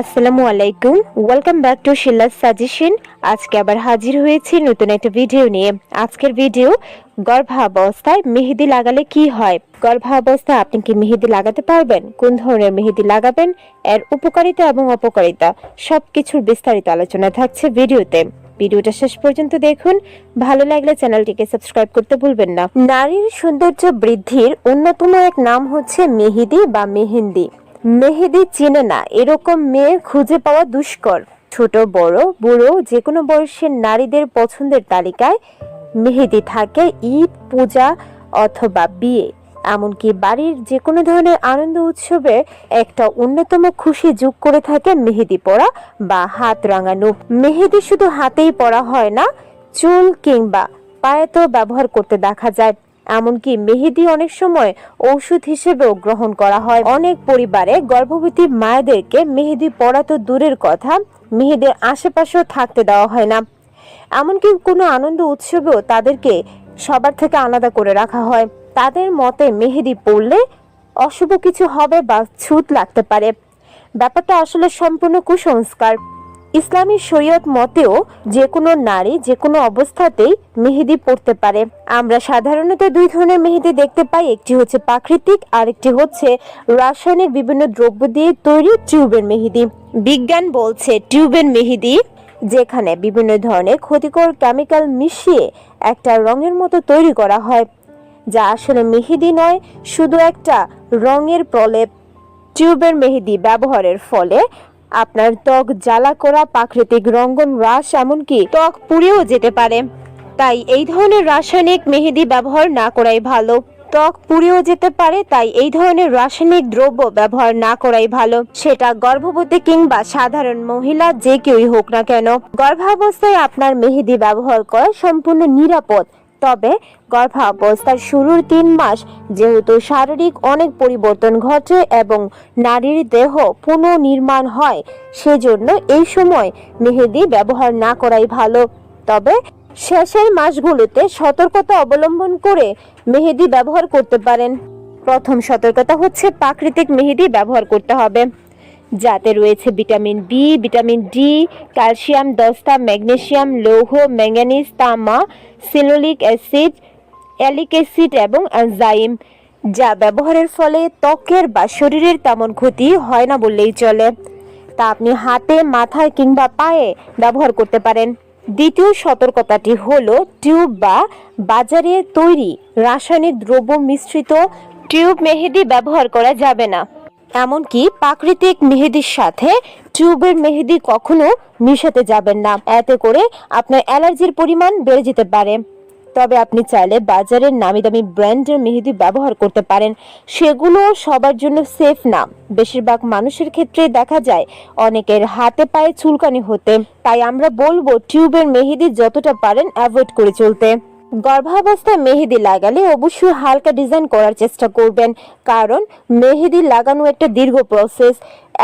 আসসালামু আলাইকুম। Welcome back to Shillas suggestion আজকে আবার হাজির হয়েছি নতুন একটা ভিডিও নিয়ে। আজকের ভিডিও গর্ভাবস্থায় মেহেদি লাগালে কি হয়? গর্ভাবস্থায় আপনি কি মেহেদি লাগাতে পারবেন? কোন ধরনের মেহেদি লাগাবেন? এর উপকারিতা এবং অপকারিতা সবকিছুর বিস্তারিত আলোচনা থাকছে ভিডিওতে ভিডিওটা শেষ পর্যন্ত দেখুন। ভালো লাগলে চ্যানেলটিকে সাবস্ক্রাইব করতে ভুলবেন না। নারীর সৌন্দর্য বৃদ্ধির অন্যতম এক নাম হচ্ছে মেহেদি বা মেহেন্দি। মেহেদি চেনে না, এরকম মেয়ে খুঁজে পাওয়া দুষ্কর। ছোট, বড়, বুড়ো, যে কোনো বয়সের নারীদের পছন্দের তালিকায় মেহেদি থাকে ঈদ, পূজা অথবা বিয়ে। এমনকি বাড়ির যে কোনো ধরনের আনন্দ উৎসবে একটা অন্যতম খুশি যোগ করে থাকে মেহেদি পরা বা হাত রাঙানো। মেহেদি শুধু হাতেই পরা হয় না, চুল কিংবা পায়েতেও ব্যবহার করতে দেখা যায়। এমনকি মেহেদি অনেক সময় ঔষধ হিসেবেও গ্রহণ করা হয়। অনেক পরিবারে গর্ভবতী মায়েদেরকে মেহেদি পড়া তো দূরের কথা, মেহেদির আশেপাশেও থাকতে দেওয়া হয় না। এমনকি কোনো আনন্দ উৎসবেও তাদেরকে সবার থেকে আলাদা করে রাখা হয়। তাদের মতে মেহেদি পড়লে অশুভ কিছু হবে বা ছুত লাগতে পারে। ব্যাপারটা আসলে সম্পূর্ণ কুসংস্কার। ইসলামী শরীয়ত মতেও যে কোনো নারী যে কোনো অবস্থাতেই মেহেদি পড়তে পারে। আমরা সাধারণত দুই ধরনের মেহেদি দেখতে পাই, একটি হচ্ছে প্রাকৃতিক আর একটি হচ্ছে রাসায়নিক বিভিন্ন দ্রব্য দিয়ে তৈরি টিউবের মেহেদি। বিজ্ঞান বলছে টিউবের মেহেদি, যেখানে বিভিন্ন ধরনের ক্ষতিকর কেমিক্যাল মিশিয়ে একটা রঙের মতো তৈরি করা হয়, যা আসলে মেহেদি নয়, শুধু একটা রঙের প্রলেপ। টিউবের মেহেদি ব্যবহারের ফলে আপনার ত্বক জ্বালা করা প্রাকৃতিক রঙ্গন হ্রাস এমনকি ত্বক পুড়েও যেতে পারে। তাই এই ধরনের রাসায়নিক মেহেদি ব্যবহার না করাই ভালো। ত্বক পুড়েও যেতে পারে, তাই এই ধরনের রাসায়নিক দ্রব্য ব্যবহার না করাই ভালো। সেটা গর্ভবতী কিংবা সাধারণ মহিলা যে কেউই হোক না কেন, গর্ভাবস্থায় আপনার মেহেদি ব্যবহার করা সম্পূর্ণ নিরাপদ। তবে গর্ভাবস্থার শুরুর তিন মাস যেহেতু শারীরিক অনেক পরিবর্তন ঘটে এবং নারীর দেহ পুনর্নির্মাণ হয়, সেজন্য এই সময় মেহেদি ব্যবহার না করাই ভালো। তবে শেষের মাসগুলোতে সতর্কতা অবলম্বন করে মেহেদি ব্যবহার করতে পারেন। প্রথম সতর্কতা হচ্ছে প্রাকৃতিক মেহেদি ব্যবহার করতে হবে। যাতে রয়েছে vitamin B vitamin D calcium দস্তা ম্যাগনেসিয়াম লৌহ ম্যাঙ্গানিজ তামা, সিলোলিক অ্যাসিড, অ্যালিক অ্যাসিড এবং এনজাইম যা ব্যবহারের ফলে ত্বকের বা শরীরের তেমন ক্ষতি হয় না বললেই চলে। তা আপনি হাতে, মাথায় কিংবা পায়ে ব্যবহার করতে পারেন। দ্বিতীয় সতর্কতাটি হলো টিউব বা বাজারে তৈরি রাসায়নিক দ্রব্য মিশ্রিত টিউব মেহেদি ব্যবহার করা যাবে না। এমনকি প্রাকৃতিক মেহেদির সাথে টিউবের মেহেদি কখনো মিশাতে যাবেন না। এতে করে আপনার অ্যালার্জির পরিমাণ বেড়ে যেতে পারে। তবে আপনি চাইলে বাজারের নামি দামি ব্র্যান্ডের মেহেদি ব্যবহার করতে পারেন। সেগুলো সবার জন্য সেফ না। বেশিরভাগ মানুষের ক্ষেত্রে দেখা যায়, অনেকের হাতে পায়ে চুলকানি হতে। তাই আমরা বলব, টিউবের মেহেদি যতটা পারেন অ্যাভয়েড করে চলতে। গর্ভাবস্থায় মেহেদি লাগালে অবশ্যই হালকা ডিজাইন করার চেষ্টা করবেন। কারণ মেহেদি লাগানো একটা দীর্ঘ প্রসেস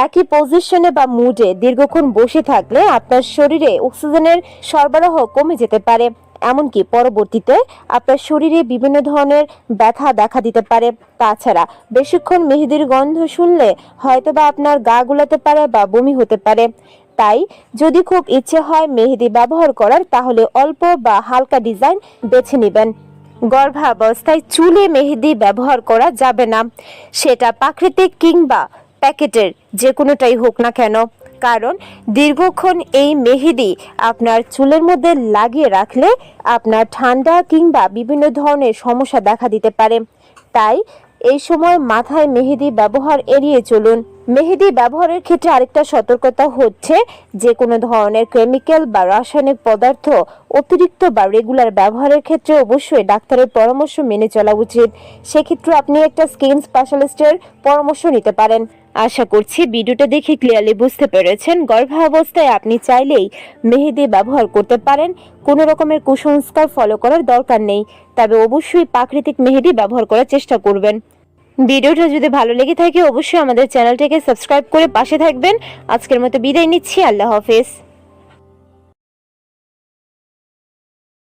একই পজিশনে বা মুডে দীর্ঘক্ষণ বসে থাকলে আপনার শরীরে অক্সিজেনের সরবরাহ কমে যেতে পারে। এমনকি পরবর্তীতে আপনার শরীরে বিভিন্ন ধরনের ব্যথা দেখা দিতে পারে। তাছাড়া বেশিক্ষণ মেহেদির গন্ধ শুনলে হয়তোবা আপনার গা গুলাতে পারে বা বমি হতে পারে। তাই যদি খুব ইচ্ছে হয় মেহেদি ব্যবহার করার, তাহলে অল্প বা হালকা ডিজাইন বেছে নেবেন। গর্ভাবস্থায় চুলে মেহেদি ব্যবহার করা যাবে না। সেটা প্রাকৃতিক কিংবা প্যাকেটের, যে কোনোটাই হোক না কেন। কারণ দীর্ঘক্ষণ এই মেহেদি আপনার চুলের মধ্যে লাগিয়ে রাখলে আপনার ঠান্ডা কিংবা বিভিন্ন ধরনের সমস্যা দেখা দিতে পারে। তাই এই সময় মাথায় মেহেদি ব্যবহার এড়িয়ে চলুন। মেহেদি ব্যবহারের ক্ষেত্রে আরেকটা সতর্কতা হচ্ছে যে কোনো ধরনের কেমিক্যাল বা রাসায়নিক পদার্থ অতিরিক্ত বা রেগুলার ব্যবহারের ক্ষেত্রে অবশ্যই ডাক্তারের পরামর্শ মেনে চলা উচিত। সেক্ষেত্রে আপনি একটা স্কিন স্পেশালিস্টের পরামর্শ নিতে পারেন। আশা করছি ভিডিওটা দেখে ক্লিয়ারলি বুঝতে পেরেছেন। গর্ভাবস্থায় আপনি চাইলেই মেহেদি ব্যবহার করতে পারেন। কোনো রকমের কুসংস্কার ফলো করার দরকার নেই। তবে অবশ্যই প্রাকৃতিক মেহেদি ব্যবহার করার চেষ্টা করবেন। ভিডিওটা যদি ভালো লেগে থাকে, অবশ্যই আমাদের চ্যানেলটাকে সাবস্ক্রাইব করে পাশে থাকবেন। আজকের মতো বিদায় নিচ্ছি। আল্লাহ হাফেজ।